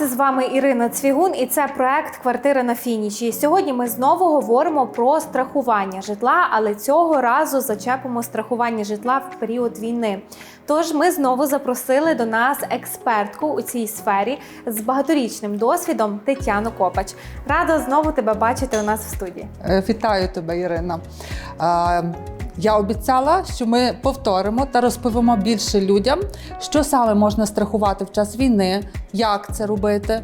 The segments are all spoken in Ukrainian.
Вітаю! З вами Ірина Цвігун, і це проект Квартира на фініші. Сьогодні ми знову говоримо про страхування житла, але цього разу зачепимо страхування житла в період війни. Тож ми знову запросили до нас експертку у цій сфері з багаторічним досвідом Тетяну Копач. Рада знову тебе бачити у нас в студії. Е, Вітаю тебе, Ірина. Я обіцяла, що ми повторимо та розповімо більше людям, що саме можна страхувати в час війни, як це робити,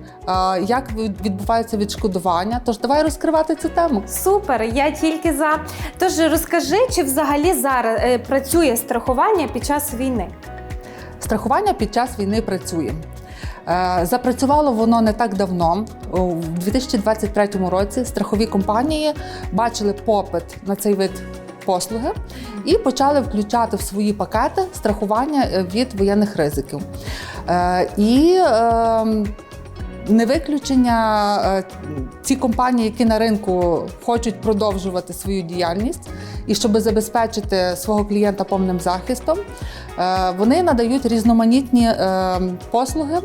як відбувається відшкодування. Тож давай розкривати цю тему. Супер, я тільки за. Тож розкажи, чи взагалі зараз е, працює страхування під час війни? Страхування під час війни працює. Е, Запрацювало воно не так давно. У 2023 році страхові компанії бачили попит на цей вид послуги і почали включати в свої пакети страхування е, від воєнних ризиків. Е, І е, не виключення е, ці компанії, які на ринку хочуть продовжувати свою діяльність, і щоб забезпечити свого клієнта повним захистом, вони надають різноманітні е, послуги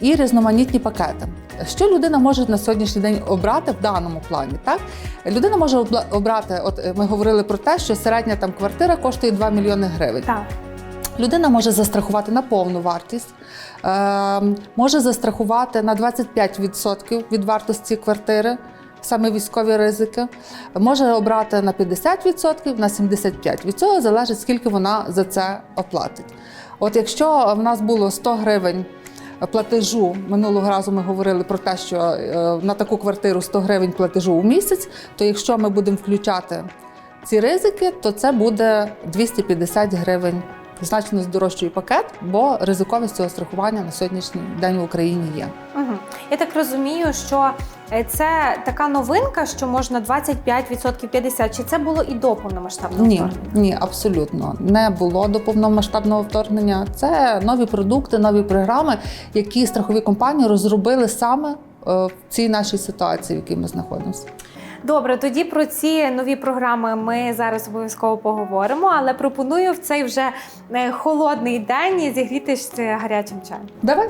і різноманітні пакети. Що людина може на сьогоднішній день обрати в даному плані? Так людина може обрати. От е, ми говорили про те, що середня там квартира коштує 2 мільйони гривень. Так. Людина може застрахувати на повну вартість, е, може застрахувати на 25% від вартості квартири, саме військові ризики, може обрати на 50%, на 75%. Від цього залежить, скільки вона за це оплатить. От якщо в нас було 100 гривень платежу, минулого разу ми говорили про те, що е, на таку квартиру 100 гривень платежу у місяць, то якщо ми будемо включати ці ризики, то це буде 250 гривень. Значно здорожчий пакет, бо ризиковість цього страхування на сьогоднішній день в Україні є. Угу. Я так розумію, що е, це така новинка, що можна 25%, 50%. Чи це було і до повномасштабного Ні, вторгнення? ні, абсолютно не було до повномасштабного вторгнення. Це нові продукти, нові програми, які страхові компанії розробили саме е, в цій нашій ситуації, в якій ми знаходимося. Добре, тоді про ці нові програми ми зараз обов'язково поговоримо, але пропоную в цей вже е, холодний день зігрітись гарячим чаєм. Давай.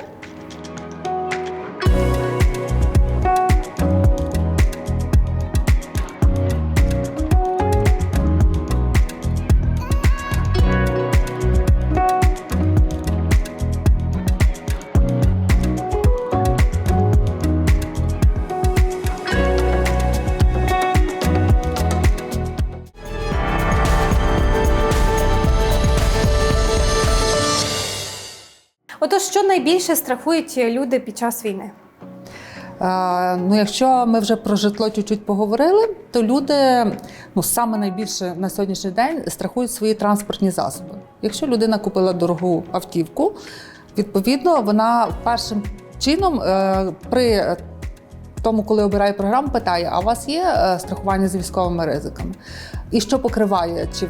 Найбільше страхують люди під час війни? Е, Ну, якщо ми вже про житло чуть-чуть поговорили, то люди ну саме найбільше на сьогоднішній день страхують свої транспортні засоби. Якщо людина купила дорогу автівку, відповідно вона першим чином е, при тому, коли обирає програму, питає: а у вас є е, страхування з військовими ризиками? І що покриває? Чи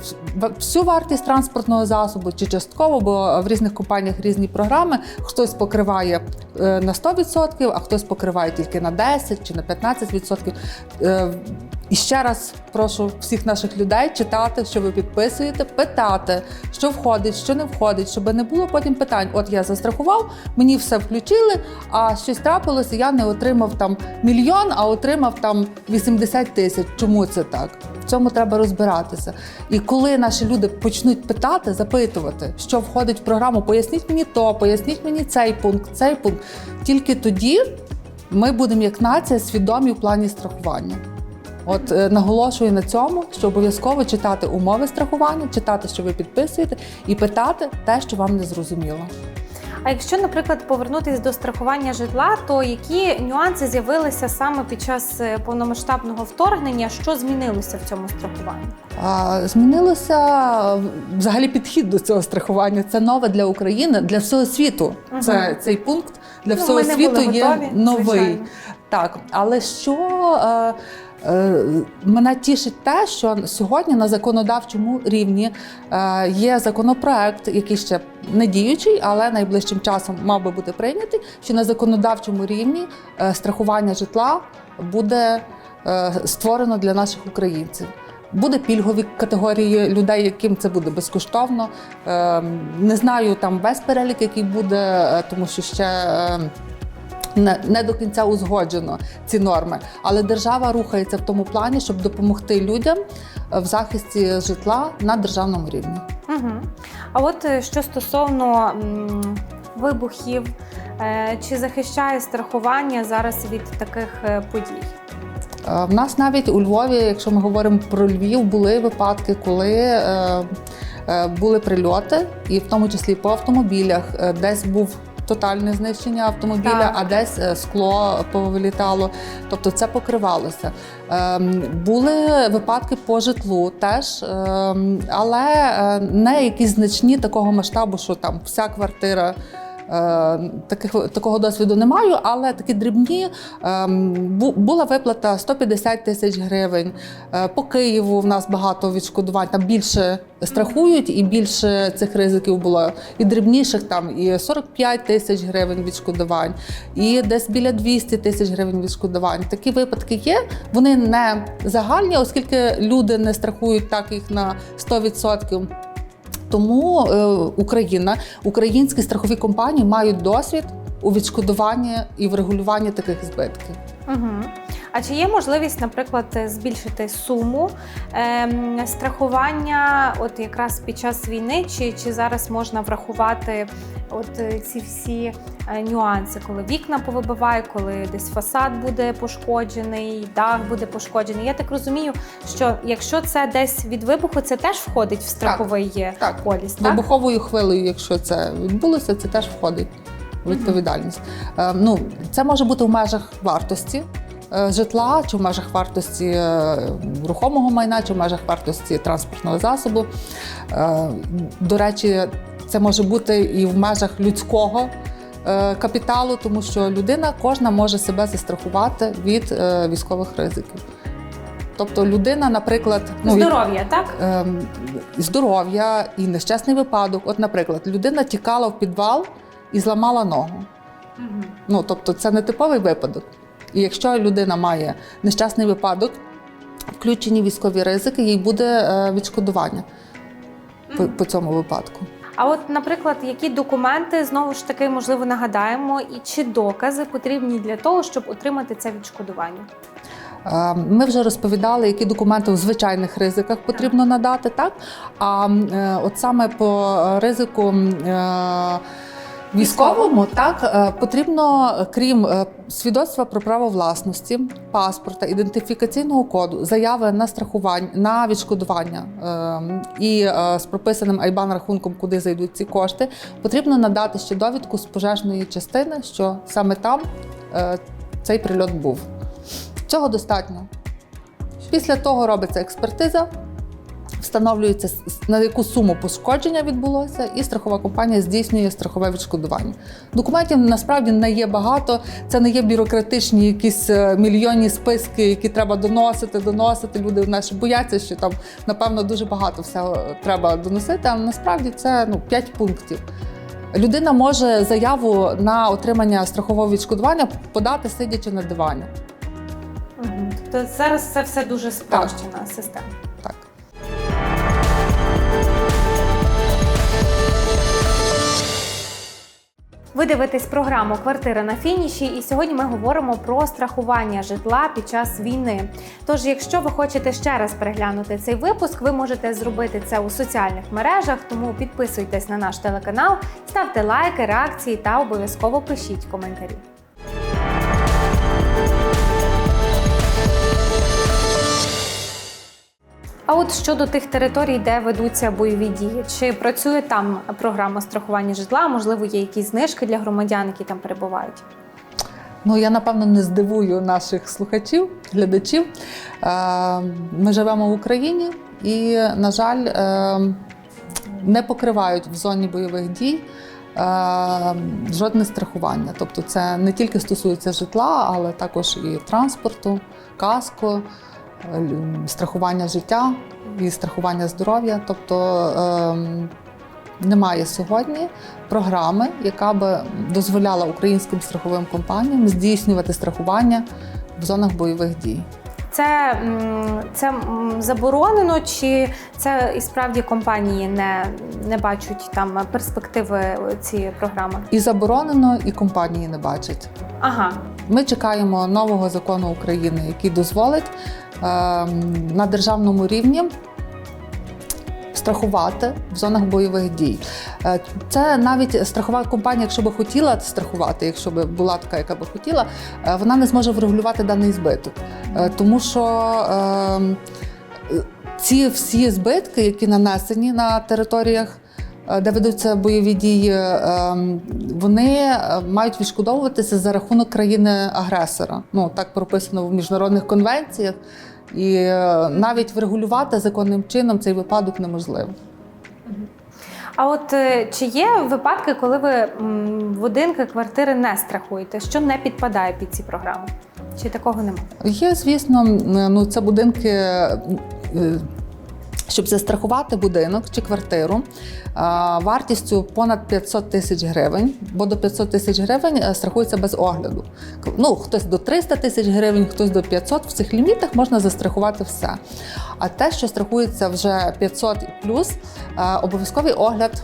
всю вартість транспортного засобу, чи частково, бо в різних компаніях різні програми. Хтось покриває е, на 100%, а хтось покриває тільки на 10 чи на 15%. І ще раз прошу всіх наших людей читати, що ви підписуєте, питати, що входить, що не входить, щоб не було потім питань. От я застрахував, мені все включили, а щось трапилося, я не отримав там мільйон, а отримав там 80 тисяч. Чому це так? В цьому треба розбиратися. І коли наші люди почнуть питати, запитувати, що входить в програму, поясніть мені то, поясніть мені цей пункт, цей пункт. Тільки тоді ми будемо як нація свідомі в плані страхування. От е, наголошую на цьому, що обов'язково читати умови страхування, читати, що ви підписуєте, і питати те, що вам не зрозуміло. А якщо, наприклад, повернутися до страхування житла, то які нюанси з'явилися саме під час е, повномасштабного вторгнення? Що змінилося в цьому страхуванні? А, Змінилося взагалі підхід до цього страхування. Це нове для України, для всього світу. Мгм. Це цей пункт для Ну, всього світу були є новий. звичайно. Так, але що е, мене тішить те, що сьогодні на законодавчому рівні е, є законопроект, який ще не діючий, але найближчим часом мав би бути прийнятий. Що на законодавчому рівні е, страхування житла буде е, створено для наших українців. Буде пільгові категорії людей, яким це буде безкоштовно. Е, Не знаю там весь перелік, який буде, е, тому що ще. Не, до кінця узгоджено ці норми. Але держава рухається в тому плані, щоб допомогти людям е, в захисті житла на державному рівні. Угу. А от е, що стосовно м, вибухів, е, чи захищає страхування зараз від таких е, подій? Е, В нас навіть у Львові, якщо ми говоримо про Львів, були випадки, коли е, е, були прильоти, і в тому числі по автомобілях, е, десь був. Тотальне знищення автомобіля, Так. а десь е, скло повилітало. Тобто це покривалося. Ем, Були випадки по житлу теж, ем, але е, не якісь значні такого масштабу, що там вся квартира. Е, Таких такого досвіду не маю, але такі дрібні ем, була виплата 150 тисяч гривень. Е, По Києву в нас багато відшкодувань. Там більше страхують і більше цих ризиків було. І дрібніших там і 45 тисяч гривень відшкодувань, і десь біля 200 тисяч гривень відшкодувань. Такі випадки є. Вони не загальні, оскільки люди не страхують так їх на 100%. Тому е, Україна, українські страхові компанії мають досвід у відшкодуванні і врегулюванні таких збитків. Угу. А чи є можливість, наприклад, збільшити суму ем, страхування, от якраз під час війни, чи, чи зараз можна врахувати от е, ці всі е, нюанси, коли вікна повибиває, коли десь фасад буде пошкоджений, дах буде пошкоджений? Я так розумію, що якщо це десь від вибуху, це теж входить в страховий Так. поліс, так? Вибуховою хвилею, якщо це відбулося, це теж входить відповідальність. Е, ну, це може бути в межах вартості. Е, Житла чи в межах вартості е, рухомого майна, чи в межах вартості транспортного засобу. Е, До речі, це може бути і в межах людського е, капіталу, тому що людина кожна може себе застрахувати від е, військових ризиків. Тобто людина, наприклад, ну, Здоров'я, так? ем, здоров'я і нещасний випадок. От, наприклад, людина тікала в підвал і зламала ногу. Угу. Ну, тобто, це не типовий випадок. І якщо людина має нещасний випадок, включені військові ризики, їй буде е, відшкодування по, по цьому випадку. А от, наприклад, які документи знову ж таки можливо нагадаємо, і чи докази потрібні для того, щоб отримати це відшкодування? Е, Ми вже розповідали, які документи у звичайних ризиках потрібно надати, так? А е, от саме по ризику військовому, так, е, потрібно, е, крім е, свідоцтва про право власності, паспорта, ідентифікаційного коду, заяви на страхування, на відшкодування е, і з прописаним айбан рахунком, куди зайдуть ці кошти, потрібно надати ще довідку з пожежної частини, що саме там цей прильот був. Цього достатньо. Після того робиться експертиза, встановлюється на яку суму пошкодження відбулося, і страхова компанія здійснює страхове відшкодування. Документів насправді не є багато. Це не є бюрократичні якісь е, мільйонні списки, які треба доносити, доносити. Люди наші бояться, що там напевно дуже багато всього треба доносити. А насправді це ну 5 пунктів. Людина може заяву на отримання страхового відшкодування подати сидячи на дивані. Тобто зараз це все дуже спрощена система. Ви дивитесь програму Квартира на фініші, і сьогодні ми говоримо про страхування житла під час війни. Тож, якщо ви хочете ще раз переглянути цей випуск, ви можете зробити це у соціальних мережах. Тому підписуйтесь на наш телеканал, ставте лайки, реакції та обов'язково пишіть коментарі. А от щодо тих територій, де ведуться бойові дії, чи працює там програма страхування житла? Можливо, є якісь знижки для громадян, які там перебувають? Ну, я напевно не здивую наших слухачів, глядачів. Е, Ми живемо в Україні і, на жаль, е, не покривають в зоні бойових дій е, жодне страхування. Тобто, це не тільки стосується житла, але також і транспорту, каско, страхування життя і страхування здоров'я. Тобто е, немає сьогодні програми, яка би дозволяла українським страховим компаніям здійснювати страхування в зонах бойових дій. Це, це заборонено, чи це і справді компанії не, не бачать там перспективи цієї програми? І заборонено, і компанії не бачать. Ага. Ми чекаємо нового закону України, який дозволить е, на державному рівні страхувати в зонах бойових дій. Е, Це навіть страхова компанія, якщо би хотіла страхувати, якщо б була така, яка би хотіла, е, вона не зможе врегулювати даний збиток, Е, тому що. е, ці всі збитки, які нанесені на територіях, де ведуться бойові дії, е, вони е, мають відшкодовуватися за рахунок країни-агресора. Ну так прописано в міжнародних конвенціях, і е, навіть врегулювати законним чином цей випадок неможливо. А от е, чи є випадки, коли ви будинки, квартири не страхуєте, що не підпадає під ці програми? Чи такого немає? Є, звісно, ну це будинки. Щоб застрахувати будинок чи квартиру вартістю понад 500 тисяч гривень, бо до 500 тисяч гривень е, страхується без огляду. Ну, хтось до 300 тисяч гривень, хтось до 500. В цих лімітах можна застрахувати все. А те, що страхується вже 500 плюс, е, обов'язковий огляд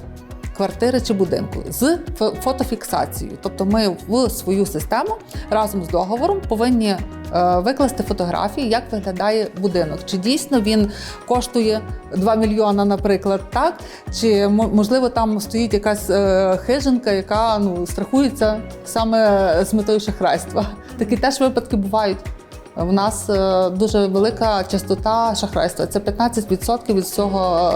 квартири чи будинку з фо- фотофіксацією. Тобто ми в свою систему разом з договором повинні е, викласти фотографії, як виглядає будинок. Чи дійсно він коштує 2 мільйона, наприклад, так? Чи мо- можливо там стоїть якась е, хижинка, яка ну страхується саме з метою шахрайства. Такі теж випадки бувають. У нас е, дуже велика частота шахрайства. Це 15% від всього,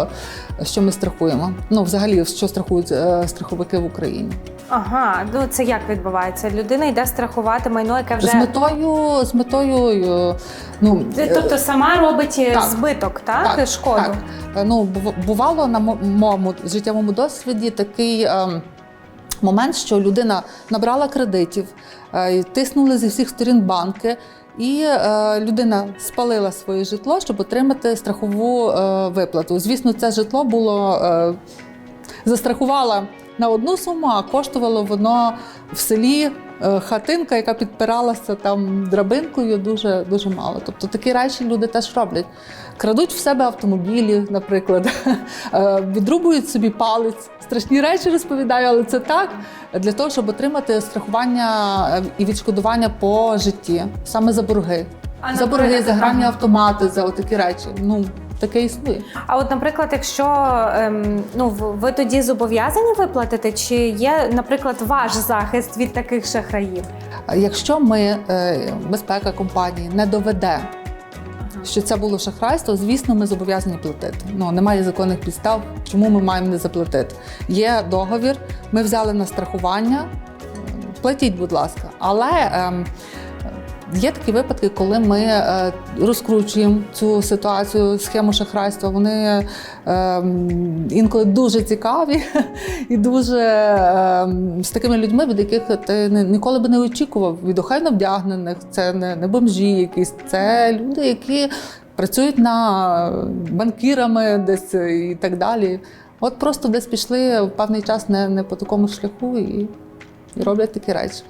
е, що ми страхуємо. Ну, взагалі, що страхують е, страховики в Україні. Ага, ну це як відбувається? Людина йде страхувати майно, яке вже З метою, з метою, ну тобто сама робить так. збиток, так, шкоду. Так. Ну, бу- бувало на мо- моєму життєвому досвіді такий. Момент, що людина набрала кредитів, тиснули зі всіх сторін банки, і е, людина спалила своє житло, щоб отримати страхову е, виплату. Звісно, це житло було е, застрахувала на одну суму, а коштувало воно в селі е, хатинка, яка підпиралася там драбинкою, дуже дуже мало. Тобто такі речі люди теж роблять. Крадуть в себе автомобілі, наприклад, е, відрубують собі палець. Страшні речі розповідаю, але це так для того, щоб отримати страхування е, і відшкодування по житті, саме за борги. А, за борги, за гральні автомати, за такі речі. Ну таке існує. А от, наприклад, якщо ем, ну ви тоді зобов'язані виплатити, чи є, наприклад, ваш захист від таких шахраїв? Якщо ми е, безпека компанії не доведе, що це було шахрайство, звісно, ми зобов'язані платити. Ну немає законних підстав, чому ми маємо не заплатити. Є договір, ми взяли на страхування. Платіть, будь ласка, але. ем, Є такі випадки, коли ми е, розкручуємо цю ситуацію, схему шахрайства. Вони е, інколи дуже цікаві і дуже е, з такими людьми, від яких ти ніколи би не очікував. Від охайно вдягнених, це не, бомжі якісь, це люди, які працюють на банкірами десь і так далі. От просто десь пішли в певний час не, не по такому шляху і і роблять такі речі.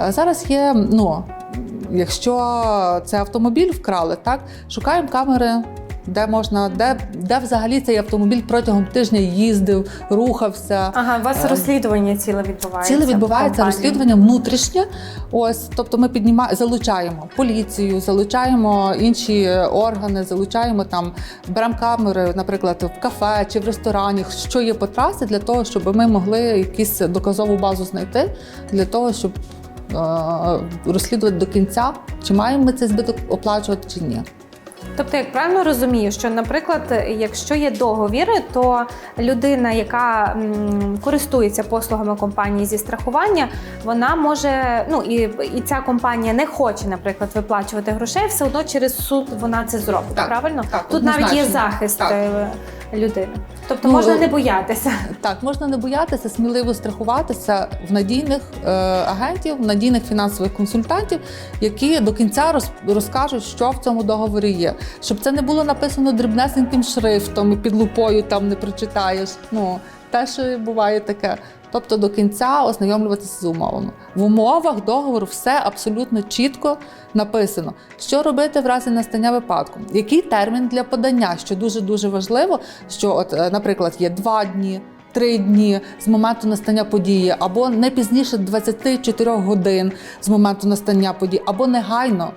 Е, Зараз є, ну, якщо це автомобіль вкрали, так, шукаємо камери, де можна, де, де взагалі цей автомобіль протягом тижня їздив, рухався. Ага, у вас Ем, розслідування ціле відбувається. Ціле відбувається розслідування внутрішнє. Ось, тобто ми піднімаємо, залучаємо поліцію, залучаємо інші органи, залучаємо там, беремо камери, наприклад, в кафе чи в ресторані, що є по трасі, для того, щоб ми могли якусь доказову базу знайти, для того, щоб е- розслідувати до кінця, чи маємо ми цей збиток оплачувати чи ні. Тобто, як правильно розумію, що, наприклад, якщо є договір, то людина, яка користується послугами компанії зі страхування, вона може, ну і, і ця компанія не хоче, наприклад, виплачувати грошей, все одно через суд вона це зробить. Так, правильно? так, Тут навіть є захист Так. Людини. Тобто Ну, можна не боятися. Так, можна не боятися, сміливо страхуватися в надійних е, агентів, в надійних фінансових консультантів, які до кінця роз, розкажуть, що в цьому договорі є. Щоб це не було написано дрібнесеньким шрифтом і під лупою там не прочитаєш. Ну Теж буває таке. Тобто до кінця ознайомлюватися з умовами. В умовах договору все абсолютно чітко написано, що робити в разі настання випадку, який термін для подання, що дуже дуже важливо, що, от, е, наприклад, є два дні. Три дні з моменту настання події, або не пізніше 24 годин з моменту настання події, або негайно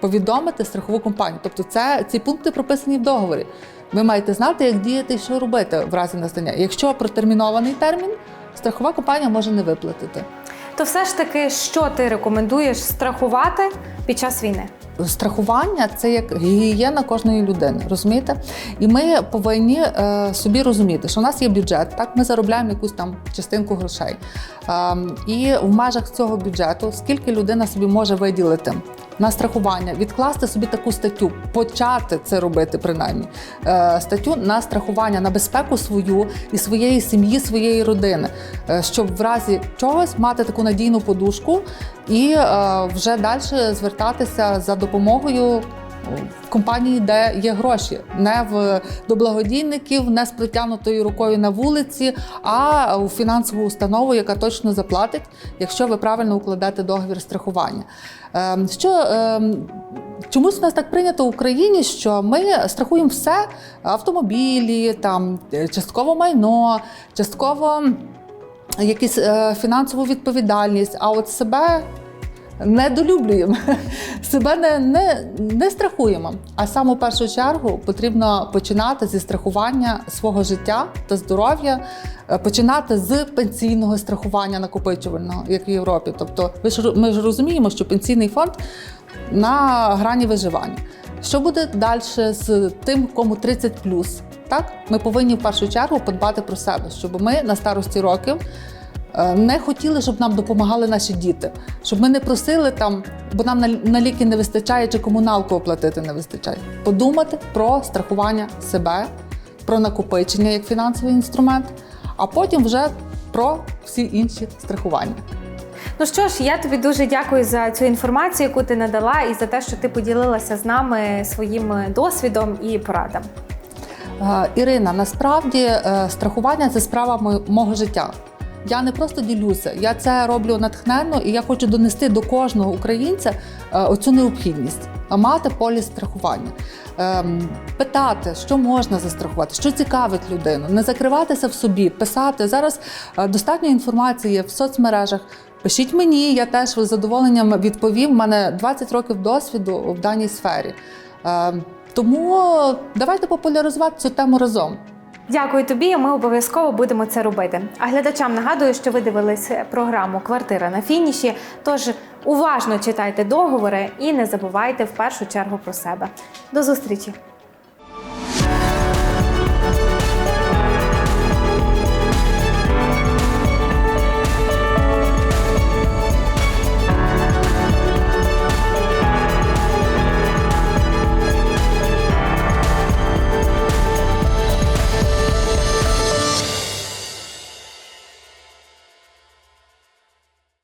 повідомити страхову компанію. Тобто, це ці пункти прописані в договорі. Ви маєте знати, як діяти і що робити в разі настання. Якщо протермінований термін, страхова компанія може не виплатити. То все ж таки, що ти рекомендуєш страхувати під час війни? Страхування це як гігієна кожної людини, розумієте? І ми повинні е, собі розуміти, що у нас є бюджет, так ми заробляємо якусь там частинку грошей. Е, і в межах цього бюджету скільки людина собі може виділити на страхування, відкласти собі таку статтю, почати це робити принаймні. Е, статтю на страхування на безпеку свою і своєї сім'ї, своєї родини, е, щоб в разі чогось мати таку надійну подушку і е, вже далі звертатися за допомогою в компанії, де є гроші, не в до благодійників, не з притягнутою рукою на вулиці, а у фінансову установу, яка точно заплатить, якщо ви правильно укладете договір страхування. Е, Що е, чомусь у нас так прийнято в Україні, що ми страхуємо все автомобілі, там е, частково майно, частково якісь е, фінансову відповідальність, а от себе недолюблюємо, себе не, не, не страхуємо. А саме в першу чергу потрібно починати зі страхування свого життя та здоров'я, е, починати з пенсійного страхування накопичувального, як в Європі. Тобто, ви ж ми ж розуміємо, що пенсійний фонд на грані виживання. Що буде далі з тим, кому 30 Так, ми повинні в першу чергу подбати про себе, щоб ми на старості років не хотіли, щоб нам допомагали наші діти, щоб ми не просили там, бо нам на, ліки не вистачає чи комуналку оплатити не вистачає. Подумати про страхування себе, про накопичення як фінансовий інструмент, а потім вже про всі інші страхування. Ну що ж, я тобі дуже дякую за цю інформацію, яку ти надала, і за те, що ти поділилася з нами своїм досвідом і порадами. Е, Ірина, насправді е, страхування це справа мо- мого життя. Я не просто ділюся, я це роблю натхненно, і я хочу донести до кожного українця е, оцю необхідність мати поліс страхування, Ем, питати, що можна застрахувати, що цікавить людину, не закриватися в собі, писати. Зараз е, достатньо інформації в соцмережах. Пишіть мені, я теж з задоволенням відповім. У мене 20 років досвіду в даній сфері. Е, Тому давайте популяризувати цю тему разом. Дякую тобі. Ми обов'язково будемо це робити. А глядачам нагадую, що ви дивились програму Квартира на фініші. Тож уважно читайте договори і не забувайте в першу чергу про себе. До зустрічі!